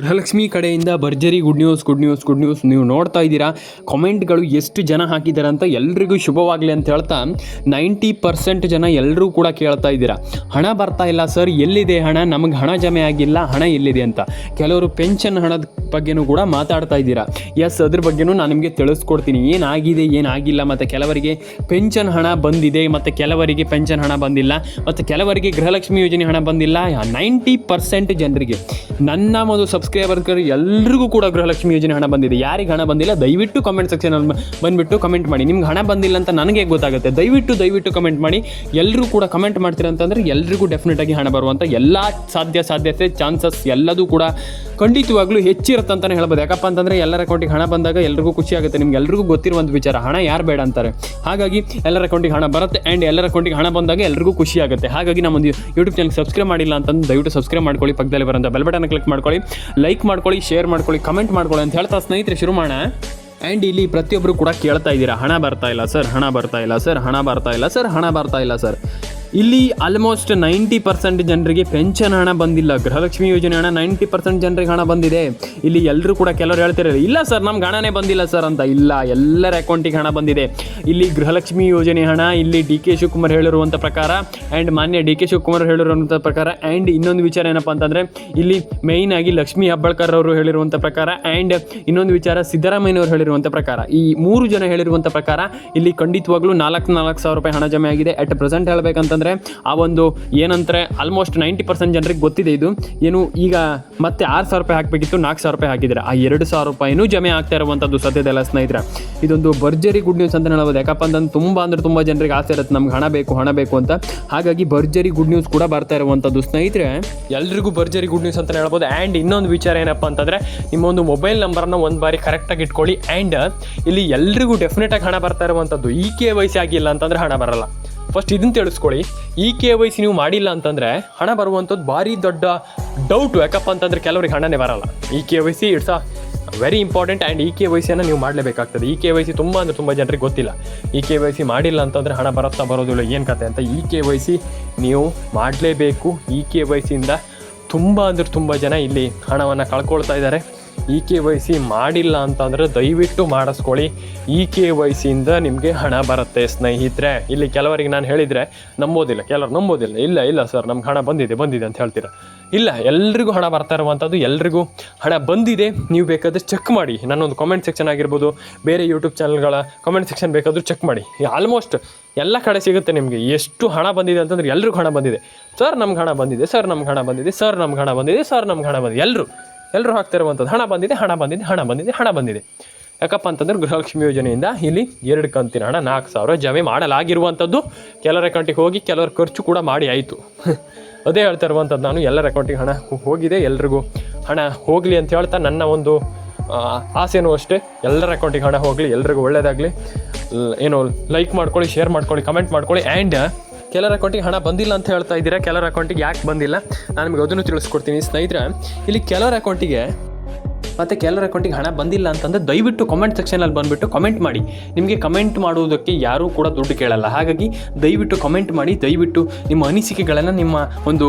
ಗೃಹಲಕ್ಷ್ಮಿ ಕಡೆಯಿಂದ ಭರ್ಜರಿ good news good news good news ನೀವು ನೋಡ್ತಾ ಇದ್ದೀರಾ? ಕಮೆಂಟ್ಗಳು ಎಷ್ಟು ಜನ ಹಾಕಿದ್ದಾರೆ ಅಂತ ಎಲ್ರಿಗೂ ಶುಭವಾಗಲಿ ಅಂತ ಹೇಳ್ತಾ ನೈಂಟಿ ಪರ್ಸೆಂಟ್ ಜನ ಎಲ್ಲರೂ ಕೂಡ ಕೇಳ್ತಾ ಇದ್ದೀರಾ. ಹಣ ಬರ್ತಾ ಇಲ್ಲ ಸರ್ ಎಲ್ಲಿದೆ ಹಣ? ನಮಗೆ ಹಣ ಜಮೆ ಆಗಿಲ್ಲ, ಹಣ ಎಲ್ಲಿದೆ ಅಂತ. ಕೆಲವರು ಪೆನ್ಷನ್ ಹಣದ ಬಗ್ಗೆನೂ ಕೂಡ ಮಾತಾಡ್ತಾ ಇದ್ದೀರಾ. ಎಸ್ ಅದ್ರ ಬಗ್ಗೆನೂ ನಾನು ನಿಮಗೆ ತಿಳಿಸ್ಕೊಡ್ತೀನಿ. ಏನಾಗಿದೆ, ಏನಾಗಿಲ್ಲ ಮತ್ತು ಕೆಲವರಿಗೆ ಪೆನ್ಷನ್ ಹಣ ಬಂದಿದೆ, ಮತ್ತು ಕೆಲವರಿಗೆ ಪೆನ್ಷನ್ ಹಣ ಬಂದಿಲ್ಲ, ಮತ್ತು ಕೆಲವರಿಗೆ ಗೃಹಲಕ್ಷ್ಮಿ ಯೋಜನೆ ಹಣ ಬಂದಿಲ್ಲ. ನೈಂಟಿ ಪರ್ಸೆಂಟ್ ಜನರಿಗೆ ನನ್ನ ಒಂದು ಸಬ್ಸ್ಕ್ರೈಬರ್ಗಳು ಎಲ್ಲರಿಗೂ ಕೂಡ ಗೃಹಲಕ್ಷ್ಮಿ ಯೋಜನೆ ಹಣ ಬಂದಿದೆ. ಯಾರಿಗೆ ಹಣ ಬಂದಿಲ್ಲ, ದಯವಿಟ್ಟು ಕಮೆಂಟ್ ಸೆಕ್ಷನಲ್ಲಿ ಬಂದುಬಿಟ್ಟು ಕಮೆಂಟ್ ಮಾಡಿ. ನಿಮ್ಗೆ ಹಣ ಬಂದಿಲ್ಲ ಅಂತ ನನಗೆ ಗೊತ್ತಾಗುತ್ತೆ? ದಯವಿಟ್ಟು ದಯವಿಟ್ಟು ಕಮೆಂಟ್ ಮಾಡಿ. ಎಲ್ಲರೂ ಕೂಡ ಕಮೆಂಟ್ ಮಾಡ್ತೀರಾ ಎಲ್ಲರಿಗೂ ಡೆಫಿನೆಟಾಗಿ ಹಣ ಬರುವಂಥ ಎಲ್ಲ ಸಾಧ್ಯ, ಸಾಧ್ಯತೆ ಚಾನ್ಸಸ್ ಎಲ್ಲದೂ ಕೂಡ ಖಂಡಿತವಾಗ್ಲೂ ಹೆಚ್ಚಿರುತ್ತೆ ಅಂತಲೇ ಹೇಳ್ಬೋದು. ಯಾಕಪ್ಪ ಅಂತಂದರೆ ಎಲ್ಲರ ಅಕೌಂಟಿಗೆ ಹಣ ಬಂದಾಗ ಎಲ್ರಿಗೂ ಖುಷಿ ಆಗುತ್ತೆ. ನಿಮ್ಗೆ ಎಲ್ರಿಗೂ ಗೊತ್ತಿರುವಂಥ ವಿಚಾರ, ಹಣ ಯಾರು ಬೇಡ ಅಂತಾರೆ. ಹಾಗಾಗಿ ಎಲ್ಲರ ಅಕೌಂಟಿಗೆ ಹಣ ಬರುತ್ತೆ ಆ್ಯಂಡ್ ಎಲ್ಲರ ಅಕೌಂಟಿಗೆ ಹಣ ಬಂದಾಗ ಎಲ್ರಿಗೂ ಖುಷಿ ಆಗುತ್ತೆ. ಹಾಗಾಗಿ ನಮ್ಮೊಂದು ಯೂಟ್ಯೂಬ್ ಚಾನಲ್ ಸಬ್ಸ್ಕ್ರೈಬ್ ಮಾಡಿಲ್ಲ ಅಂತಂದು ದಯವಿಟ್ಟು ಸಬ್ಸ್ಕ್ರೈಬ್ ಮಾಡ್ಕೊಳ್ಳಿ. ಪಕ್ಕದಲ್ಲಿ ಬರೋಂಥ ಬೆಲ್ ಬಟನ್ ಕ್ಲಿಕ್ ಮಾಡ್ಕೊಳ್ಳಿ. ಲೈಕ್ ಮಾಡ್ಕೊಳ್ಳಿ ಶೇರ್ ಮಾಡ್ಕೊಳ್ಳಿ ಕಮೆಂಟ್ ಮಾಡ್ಕೊಳ್ಳಿ ಅಂತ ಹೇಳ್ತಾ ಸ್ನೇಹಿತರೆ ಶುರು ಮಾಡೋಣ ಆ್ಯಂಡ್ ಇಲ್ಲಿ ಪ್ರತಿಯೊಬ್ಬರು ಕೂಡ ಕೇಳ್ತಾ ಇದ್ದೀರಾ, ಹಣ ಬರ್ತಾ ಇಲ್ಲ ಸರ್ ಹಣ ಬರ್ತಾ ಇಲ್ಲ ಸರ್ ಹಣ ಬರ್ತಾ ಇಲ್ಲ ಸರ್ ಹಣ ಬರ್ತಾ ಇಲ್ಲ ಸರ್ ಇಲ್ಲಿ ಆಲ್ಮೋಸ್ಟ್ ನೈಂಟಿ ಪರ್ಸೆಂಟ್ ಜನರಿಗೆ ಪೆನ್ಷನ್ ಹಣ ಬಂದಿಲ್ಲ. ಗೃಹಲಕ್ಷ್ಮಿ ಯೋಜನೆ ಹಣ ನೈಂಟಿ ಪರ್ಸೆಂಟ್ ಜನರಿಗೆ ಹಣ ಬಂದಿದೆ. ಇಲ್ಲಿ ಎಲ್ಲರೂ ಕೂಡ ಕೆಲವರು ಹೇಳ್ತಿದ್ದಾರೆ ಇಲ್ಲ ಸರ್, ನಮ್ಗೆ ಹಣನೇ ಬಂದಿಲ್ಲ ಸರ್ ಅಂತ. ಇಲ್ಲ, ಎಲ್ಲರ ಅಕೌಂಟಿಗೆ ಹಣ ಬಂದಿದೆ. ಇಲ್ಲಿ ಗೃಹಲಕ್ಷ್ಮಿ ಯೋಜನೆ ಹಣ, ಇಲ್ಲಿ ಡಿ ಕೆ ಶಿವಕುಮಾರ್ ಹೇಳಿರುವಂಥ ಪ್ರಕಾರ ಆ್ಯಂಡ್ ಮಾನ್ಯ ಡಿ ಕೆ ಶಿವಕುಮಾರ್ ಹೇಳಿರುವಂಥ ಪ್ರಕಾರ ಆ್ಯಂಡ್ ಇನ್ನೊಂದು ವಿಚಾರ ಏನಪ್ಪ ಅಂತಂದರೆ, ಇಲ್ಲಿ ಮೇಯ್ನ್ ಆಗಿ ಲಕ್ಷ್ಮೀ ಹಬ್ಬಳ್ಕರ್ ಅವರು ಹೇಳಿರುವಂಥ ಪ್ರಕಾರ ಆ್ಯಂಡ್ ಇನ್ನೊಂದು ವಿಚಾರ ಸಿದ್ದರಾಮಯ್ಯನವರು ಹೇಳಿರುವಂಥ ಪ್ರಕಾರ. ಈ ಮೂರು ಜನ ಹೇಳಿರುವಂಥ ಪ್ರಕಾರ, ಇಲ್ಲಿ ಖಂಡಿತವಾಗ್ಲೂ ನಾಲ್ಕು ನಾಲ್ಕು ಸಾವಿರ ರೂಪಾಯಿ ಹಣ ಜಮೆ ಆಗಿದೆ. ಅಟ್ ಪ್ರೆಸೆಂಟ್ ಹೇಳ್ಬೇಕಂತಂದರೆ ಆ ಒಂದು ಏನಂತಾರೆ ಆಲ್ಮೋಸ್ಟ್ ನೈಂಟಿ ಪರ್ಸೆಂಟ್ ಜನರಿಗೆ ಗೊತ್ತಿದೆ ಇದು. ಏನು ಈಗ ಮತ್ತೆ ಆರು ಸಾವಿರ ರೂಪಾಯಿ ಹಾಕಬೇಕಿತ್ತು, ನಾಲ್ಕು ಸಾವಿರ ರೂಪಾಯಿ ಹಾಕಿದರೆ ಆ ಎರಡು ಸಾವಿರ ರೂಪಾಯಿನೂ ಜಮೆ ಆಗ್ತಾ ಇರುವಂಥದ್ದು ಸದ್ಯದೆಲ್ಲ ಸ್ನೇಹಿತರೆ. ಇದೊಂದು ಭರ್ಜರಿ ಗುಡ್ ನ್ಯೂಸ್ ಅಂತ ಹೇಳ್ಬೋದು. ಯಾಕಪ್ಪ ಅಂತಂದ್ರೆ ತುಂಬ ಅಂದರೆ ತುಂಬ ಜನರಿಗೆ ಆಸೆ ಇರುತ್ತೆ. ನಮ್ಗೆ ಹಣ ಬೇಕು ಹಣ ಬೇಕು ಅಂತ. ಹಾಗಾಗಿ ಭರ್ಜರಿ ಗುಡ್ ನ್ಯೂಸ್ ಕೂಡ ಬರ್ತಾ ಇರುವಂಥದ್ದು ಸ್ನೇಹಿತರೆ. ಎಲ್ರಿಗೂ ಭರ್ಜರಿ ಗುಡ್ ನ್ಯೂಸ್ ಅಂತ ಹೇಳ್ಬೋದು. ಆ್ಯಂಡ್ ಇನ್ನೊಂದು ವಿಚಾರ ಏನಪ್ಪ ಅಂತಂದರೆ, ನಿಮ್ಮ ಒಂದು ಮೊಬೈಲ್ ನಂಬರ್ನ ಒಂದು ಬಾರಿ ಕರೆಕ್ಟಾಗಿ ಇಟ್ಕೊಳ್ಳಿ. ಆ್ಯಂಡ್ ಇಲ್ಲಿ ಎಲ್ರಿಗೂ ಡೆಫಿನೆಟಾಗಿ ಹಣ ಬರ್ತಾ ಇರುವಂಥದ್ದು ಈ ಕೆ ವೈ ಸಿ ಆಗಿಲ್ಲ ಅಂತಂದರೆ ಹಣ ಬರಲ್ಲ. ಫಸ್ಟ್ ಇದನ್ನು ತಿಳಿಸ್ಕೊಳ್ಳಿ. ಈ ಕೆ ವೈ ಸಿ ನೀವು ಮಾಡಿಲ್ಲ ಅಂತಂದರೆ ಹಣ ಬರುವಂಥದ್ದು ಭಾರಿ ದೊಡ್ಡ ಡೌಟು ಯಾಕಪ್ಪ ಅಂತಂದರೆ ಕೆಲವರಿಗೆ ಹಣನೇ ಬರಲ್ಲ. ಈ K Y C it's a very important and ಈ ಕೆ ವೈ ಸಿಯನ್ನು ನೀವು ಮಾಡಲೇಬೇಕಾಗ್ತದೆ. ಈ ಕೆ ವೈ ಸಿ ತುಂಬ ಅಂದರೆ ತುಂಬ ಜನರಿಗೆ ಗೊತ್ತಿಲ್ಲ. ಈ ಕೆ ವೈ ಸಿ ಮಾಡಿಲ್ಲ ಅಂತಂದರೆ ಹಣ ಬರುತ್ತಾ ಬರೋದಿಲ್ಲ ಏನು ಕತೆ ಅಂತ ಈ ಕೆ ವೈ ಸಿ ನೀವು ಮಾಡಲೇಬೇಕು. ಈ ಕೆ ವೈ ಸಿಯಿಂದ ತುಂಬ ಅಂದರೆ ತುಂಬ ಜನ ಇಲ್ಲಿ ಹಣವನ್ನು ಕಳ್ಕೊಳ್ತಾ ಇದ್ದಾರೆ. ಇ ಕೆ ವೈ ಸಿ ಮಾಡಿಲ್ಲ ಅಂತಂದರೆ ದಯವಿಟ್ಟು ಮಾಡಿಸ್ಕೊಳ್ಳಿ. ಇ ಕೆ ವೈ ಸಿಯಿಂದ ನಿಮಗೆ ಹಣ ಬರುತ್ತೆ ಸ್ನೇಹಿತರೆ. ಇಲ್ಲಿ ಕೆಲವರಿಗೆ ನಾನು ಹೇಳಿದರೆ ನಂಬೋದಿಲ್ಲ, ಕೆಲವರು ನಂಬೋದಿಲ್ಲ. ಇಲ್ಲ ಇಲ್ಲ ಸರ್, ನಮ್ಗೆ ಹಣ ಬಂದಿದೆ ಬಂದಿದೆ ಅಂತ ಹೇಳ್ತೀರಾ? ಇಲ್ಲ, ಎಲ್ರಿಗೂ ಹಣ ಬರ್ತಾ ಇರುವಂಥದ್ದು ಎಲ್ರಿಗೂ ಹಣ ಬಂದಿದೆ. ನೀವು ಬೇಕಾದರೆ ಚೆಕ್ ಮಾಡಿ. ನನ್ನೊಂದು ಕಾಮೆಂಟ್ ಸೆಕ್ಷನ್ ಆಗಿರ್ಬೋದು, ಬೇರೆ ಯೂಟ್ಯೂಬ್ ಚಾನಲ್ಗಳ ಕಾಮೆಂಟ್ ಸೆಕ್ಷನ್ ಬೇಕಾದರೂ ಚೆಕ್ ಮಾಡಿ. ಆಲ್ಮೋಸ್ಟ್ ಎಲ್ಲ ಕಡೆ ಸಿಗುತ್ತೆ ನಿಮಗೆ. ಎಷ್ಟು ಹಣ ಬಂದಿದೆ ಅಂತಂದ್ರೆ ಎಲ್ರಿಗೂ ಹಣ ಬಂದಿದೆ. ಸರ್, ನಮ್ಗೆ ಹಣ ಬಂದಿದೆ, ಸರ್, ನಮ್ಗೆ ಹಣ ಬಂದಿದೆ, ಸರ್, ನಮ್ಗೆ ಹಣ ಬಂದಿದೆ, ಸರ್, ನಮ್ಗೆ ಹಣ ಬಂದಿದೆ. ಎಲ್ಲರೂ ಎಲ್ಲರೂ ಹಾಕ್ತಾ ಇರುವಂಥದ್ದು ಹಣ ಬಂದಿದೆ ಹಣ ಬಂದಿದೆ ಹಣ ಬಂದಿದೆ ಹಣ ಬಂದಿದೆ. ಯಾಕಪ್ಪ ಅಂತಂದ್ರೆ ಗೃಹಲಕ್ಷ್ಮಿ ಯೋಜನೆಯಿಂದ ಇಲ್ಲಿ ಎರಡು ಕಂತಿನ ಹಣ ನಾಲ್ಕು ಸಾವಿರ ಜಮೆ ಮಾಡಲಾಗಿರುವಂಥದ್ದು ಕೆಲವರ ಅಕೌಂಟಿಗೆ ಹೋಗಿ ಕೆಲವರ ಖರ್ಚು ಕೂಡ ಮಾಡಿ ಆಯಿತು. ಅದೇ ಹೇಳ್ತಾ ಇರುವಂಥದ್ದು ನಾನು, ಎಲ್ಲರ ಅಕೌಂಟಿಗೆ ಹಣ ಹೋಗಿದೆ, ಎಲ್ರಿಗೂ ಹಣ ಹೋಗಲಿ ಅಂತ ಹೇಳ್ತಾ ನನ್ನ ಒಂದು ಆಸೆನೂ ಅಷ್ಟೇ. ಎಲ್ಲರ ಅಕೌಂಟಿಗೆ ಹಣ ಹೋಗಲಿ, ಎಲ್ರಿಗೂ ಒಳ್ಳೆಯದಾಗಲಿ ಏನು ಲೈಕ್ ಮಾಡ್ಕೊಳ್ಳಿ ಶೇರ್ ಮಾಡ್ಕೊಳ್ಳಿ ಕಮೆಂಟ್ ಮಾಡ್ಕೊಳ್ಳಿ ಆ್ಯಂಡ್ ಕೆಲರ ಅಕೌಂಟಿಗೆ ಹಣ ಬಂದಿಲ್ಲ ಅಂತ ಹೇಳ್ತಾ ಇದ್ದೀರಾ? ಕೆಲರ ಅಕೌಂಟಿಗೆ ಯಾಕೆ ಬಂದಿಲ್ಲ? ನಾನು ನಿಮಗೆ ಅದನ್ನು ತಿಳಿಸ್ಕೊಡ್ತೀನಿ. ಸ್ನೇಹಿತರೆ, ಇಲ್ಲಿ ಕೆಲವರ ಅಕೌಂಟಿಗೆ ಮತ್ತು ಕೆಲವರ ಅಕೌಂಟಿಗೆ ಹಣ ಬಂದಿಲ್ಲ ಅಂತಂದರೆ ದಯವಿಟ್ಟು ಕಮೆಂಟ್ ಸೆಕ್ಷನಲ್ಲಿ ಬಂದುಬಿಟ್ಟು ಕಮೆಂಟ್ ಮಾಡಿ. ನಿಮಗೆ ಕಮೆಂಟ್ ಮಾಡುವುದಕ್ಕೆ ಯಾರೂ ಕೂಡ ದುಡ್ಡು ಕೇಳಲ್ಲ. ಹಾಗಾಗಿ ದಯವಿಟ್ಟು ಕಮೆಂಟ್ ಮಾಡಿ, ದಯವಿಟ್ಟು ನಿಮ್ಮ ಅನಿಸಿಕೆಗಳನ್ನು ನಿಮ್ಮ ಒಂದು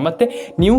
ಮತ್ತು ನೀವು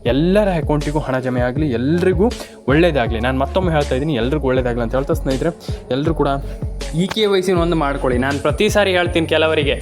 ಎಲ್ಲರ ಅಕೌಂಟಿಗೂ ಹಣ ಜಮೆ ಆಗಲಿ, ಎಲ್ರಿಗೂ ಒಳ್ಳೇದಾಗಲಿ. ನಾನು ಮತ್ತೊಮ್ಮೆ ಹೇಳ್ತಾ ಇದ್ದೀನಿ, ಎಲ್ರಿಗೂ ಒಳ್ಳೇದಾಗಲಿ ಅಂತ ಹೇಳ್ತಾ ಸ್ನೇಹಿತರೆ ಎಲ್ಲರೂ ಕೂಡ ಇ ಕೆ ವಯಸ್ಸಿನ ಒಂದು ಮಾಡ್ಕೊಳ್ಳಿ. ನಾನು ಪ್ರತಿ ಸಾರಿ ಹೇಳ್ತೀನಿ ಕೆಲವರಿಗೆ.